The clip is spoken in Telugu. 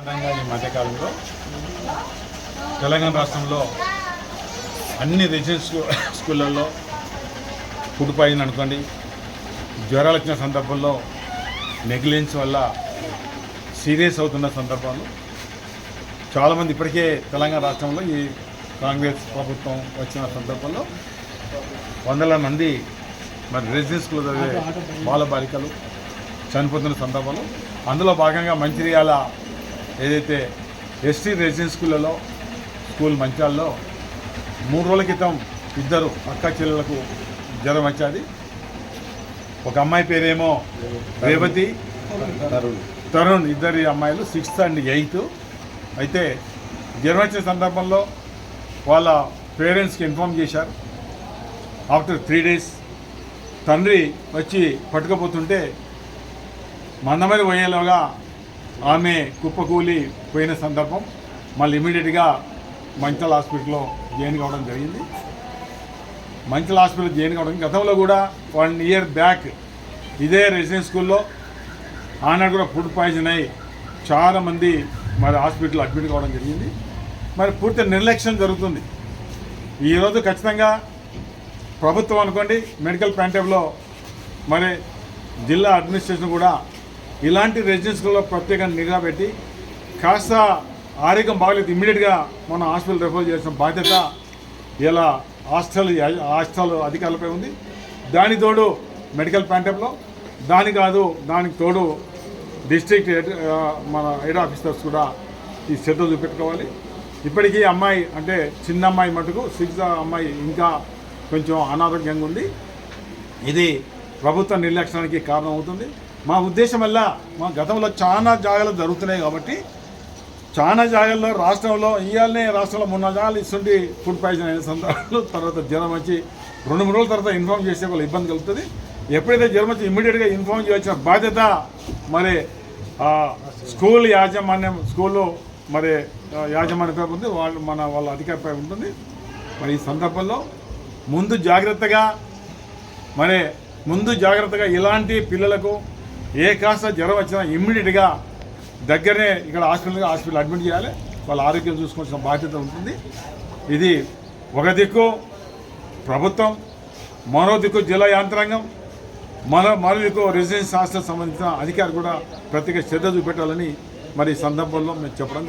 ఈ మధ్యకాలంలో తెలంగాణ రాష్ట్రంలో అన్ని రెసిడెన్స్ స్కూ- స్కూళ్ళల్లో పాయిజన్ అనుకోండి. జ్వరాలు వచ్చిన సందర్భంలో నెగ్లిజెన్స్ వల్ల సీరియస్ అవుతున్న సందర్భాలు. చాలామంది ఇప్పటికే తెలంగాణ రాష్ట్రంలో ఈ కాంగ్రెస్ ప్రభుత్వం వచ్చిన సందర్భంలో వందల మంది మరి రెసిడెన్స్ స్కూల్ చదివే బాల బాలికలు చనిపోతున్న సందర్భంలో అందులో భాగంగా మంచిర్యాల ఏదైతే ఎస్టీ రెసిడెన్స్ స్కూళ్ళలో స్కూల్ మంచాల్లో మూడు రోజుల క్రితం ఇద్దరు అక్క చెల్లెలకు జ్వరం వచ్చాది. ఒక అమ్మాయి పేరేమో రేవతి తరుణ్. ఇద్దరి అమ్మాయిలు సిక్స్త్ అండ్ ఎయిత్. అయితే జ్వరం వచ్చిన సందర్భంలో వాళ్ళ పేరెంట్స్కి ఇన్ఫామ్ చేశారు. ఆఫ్టర్ త్రీ డేస్ తండ్రి వచ్చి పట్టుకపోతుంటే మందమరి పోయేలోగా ఆమె కుప్పకూలి పోయిన సందర్భం మళ్ళీ ఇమీడియట్గా మంచల్ హాస్పిటల్లో జాయిన్ కావడం జరిగింది. మంచల్ హాస్పిటల్ జాయిన్ కావడం గతంలో కూడా వన్ ఇయర్ బ్యాక్ ఇదే రెసిడెన్స్ స్కూల్లో ఆనాడు కూడా ఫుడ్ పాయిజన్ అయ్యి చాలామంది మరి హాస్పిటల్ అడ్మిట్ కావడం జరిగింది. మరి పూర్తి నిర్లక్ష్యం జరుగుతుంది. ఈరోజు ఖచ్చితంగా ప్రభుత్వం అనుకోండి మెడికల్ ప్యాంటేబ్లో మరి జిల్లా అడ్మినిస్ట్రేషన్ కూడా ఇలాంటి రెసిడెన్స్లలో ప్రత్యేకంగా నిఘా పెట్టి కాస్త ఆరోగ్యం బాగలేదు. ఇమ్మీడియట్గా మనం హాస్పిటల్ రిఫర్ చేసిన బాధ్యత ఇలా హాస్టల్ హాస్టల్ అధికారులపై ఉంది. దాని తోడు మెడికల్ ప్యాంటప్లో దాని కాదు దానికి తోడు డిస్ట్రిక్ట్ మన హెడ్ ఆఫీసర్స్ కూడా ఈ శ్రద్ధ చూపెట్టుకోవాలి. ఇప్పటికీ అమ్మాయి అంటే చిన్న అమ్మాయి మటుకు సిక్స్ అమ్మాయి ఇంకా కొంచెం అనారోగ్యంగా ఉంది. ఇది ప్రభుత్వ నిర్లక్ష్యానికి కారణం అవుతుంది మా ఉద్దేశం వల్ల మా గతంలో చాలా జాగాలు జరుగుతున్నాయి కాబట్టి చాలా జాగాల్లో రాష్ట్రంలో ఇవాళనే రాష్ట్రంలో మొన్న జాగాలు ఇస్తుంటే ఫుడ్ పాయిజన్ అయిన సందర్భాలు తర్వాత జ్వరం వచ్చి రెండు మూడు రోజుల తర్వాత ఇన్ఫామ్ చేసే వాళ్ళ ఇబ్బంది కలుగుతుంది. ఎప్పుడైతే జ్వరం వచ్చి ఇమ్మీడియట్గా ఇన్ఫామ్ చేయాల్సిన బాధ్యత మరి స్కూల్ యాజమాన్యం స్కూల్లో మరి యాజమాన్యపై ఉంది వాళ్ళు మన వాళ్ళ అధికారిపై ఉంటుంది. మరి ఈ సందర్భంలో ముందు జాగ్రత్తగా మరి ముందు జాగ్రత్తగా ఇలాంటి పిల్లలకు ఏ కాస్త జ్వరం వచ్చినా ఇమ్మీడియట్గా దగ్గరనే ఇక్కడ హాస్పిటల్గా హాస్పిటల్ అడ్మిట్ చేయాలి. వాళ్ళ ఆరోగ్యం చూసుకోవాల్సిన బాధ్యత ఉంటుంది. ఇది ఒక దిక్కు ప్రభుత్వం మరో దిక్కు జిల్లా యాంత్రాంగం మరో మరో దిక్కు రెసిడెన్స్ హాస్టల్ సంబంధించిన అధికారులు కూడా ప్రత్యేక శ్రద్ధ చూపెట్టాలని మరి సందర్భంలో మేము చెప్పడం జరుగుతుంది.